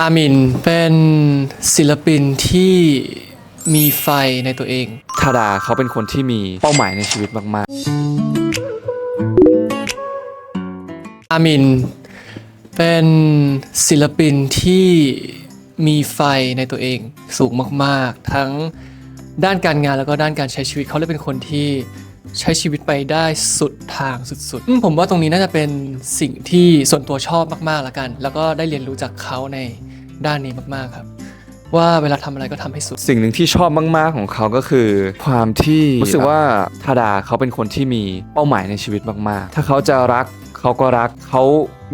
อามินเป็นศิลปินที่มีไฟในตัวเองทาดาเขาเป็นคนที่มีเป้าหมายในชีวิตมากอามินเป็นศิลปินที่มีไฟในตัวเองสูงมากๆ ทั้งด้านการงานแล้วก็ด้านการใช้ชีวิตเขาเลยเป็นคนที่ ใช้ชีวิตไปได้สุดทางสุดๆอืมผมว่าตรงนี้น่าจะเป็นสิ่งที่ส่วนตัวชอบมากๆแล้วกัน แล้วก็ได้เรียนรู้จากเขาในด้านนี้มากๆครับ ว่าเวลาทำอะไรก็ทำให้สุดๆสิ่งหนึ่งที่ชอบมาก ๆ ของเขาก็คือ ความที่รู้สึกว่าทาดาเขาเป็นคนที่มีเป้าหมายในชีวิตมากๆ ถ้าเขาจะรัก เขาก็รักเขา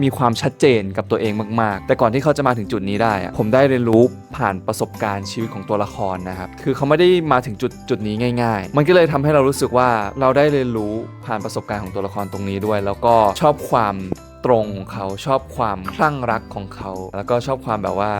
มีความชัดเจนกับตัวเองมาก ๆ แต่ก่อนที่เขาจะมาถึงจุดนี้ได้ผมได้เรียนรู้ผ่านประสบการณ์ชีวิตของตัวละครนะครับ คือเขาไม่ได้มาถึงจุดจุดนี้ง่าย ๆ มันก็เลยทำให้เรารู้สึกว่าเราได้เรียนรู้ผ่านประสบการณ์ของตัวละครตรงนี้ด้วย แล้วก็ชอบความตรงของเขาชอบความคลั่งรักของเขา แล้วก็ชอบความแบบว่า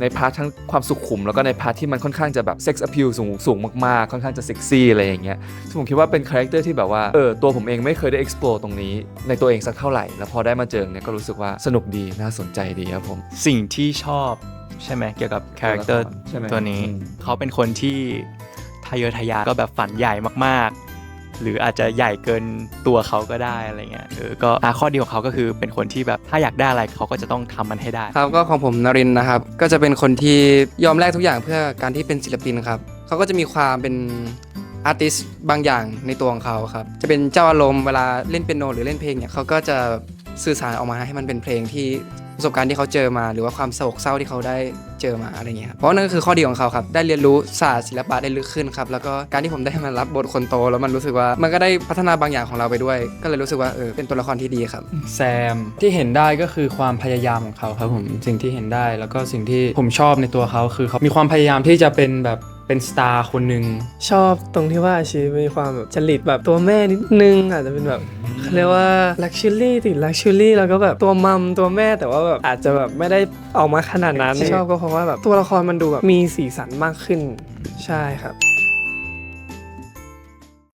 ในพาร์ททั้งความสุขุม แล้วก็ในพาร์ทที่มันค่อนข้างจะแบบเซ็กซ์อ l ิ l สูงสูงมากๆ ค่อนข้างจะเซ็กซี่อะไรอย่างเงี้ยซึ่งผมคิดว่าเป็นคาแรคเตอร์ที่แบบว่าเออตัวผมเองไม่เคยได้ explore ตรงนี้ ในตัวเองสักเท่าไหร่ แล้วพอได้มาเจอเนี่ยก็รู้สึกว่าสนุกดีน่าสนใจดีครับผมสิ่งที่ชอบใช่ไหมเกี่ยวกับคาแรคเตอร์ใช่ไหมตัวนี้อืมเขาเป็นคนที่ทะเยอทะยานก็แบบฝันใหญ่มากๆ หรืออาจจะใหญ่เกินตัวเขาก็ได้อะไรเงี้ยเออก็อข้อดีของเขาก็คือเป็นคนที่แบบถ้าอยากได้อะไรเขาก็จะต้องทำมันให้ได้ ครับก็ของผมนรินนะครับ ก็จะเป็นคนที่ยอมแลกทุกอย่างเพื่อการที่เป็นศิลปินครับเขาก็จะมีความเป็นอาร์ติสบางอย่างในตัวของเขาครับ จะเป็นเจ้าอารมณ์เวลาเล่นเปียโนหรือเล่นเพลงเนี่ยเขาก็จะ สื่อสารออกมาให้มันเป็นเพลงที่ประสบการณ์ที่เขาเจอมา หรือว่าความโศกเศร้าที่เขาได้เจอมาอะไรเงี้ยครับเพราะนั่นก็คือข้อดีของเขาครับ ได้เรียนรู้ศาสตร์ศิลปะได้ลึกขึ้นครับ แล้วก็การที่ผมได้มารับบทคนโต แล้วมันรู้สึกว่ามันก็ได้พัฒนาบางอย่างของเราไปด้วย ก็เลยรู้สึกว่าเออเป็นตัวละครที่ดีครับ แซมที่เห็นได้ก็คือความพยายามของเขาครับผมสิ่งที่เห็นได้ แล้วก็สิ่งที่ผมชอบในตัวเขาคือเขามีความพยายามที่จะเป็นแบบ เป็นสตาร์คนหนึ่งชอบตรงที่ว่าอาชีพมีความแบบจริตแบบตัวแม่นิดนึงอาจจะเป็นแบบเขาเรียกว่า luxury ติด luxury แล้วก็แบบตัวมัมตัวแม่แต่ว่าแบบอาจจะแบบไม่ได้ออกมาขนาดนั้นชอบก็เพราะว่าแบบตัวละครมันดูแบบมีสีสันมากขึ้นใช่ครับ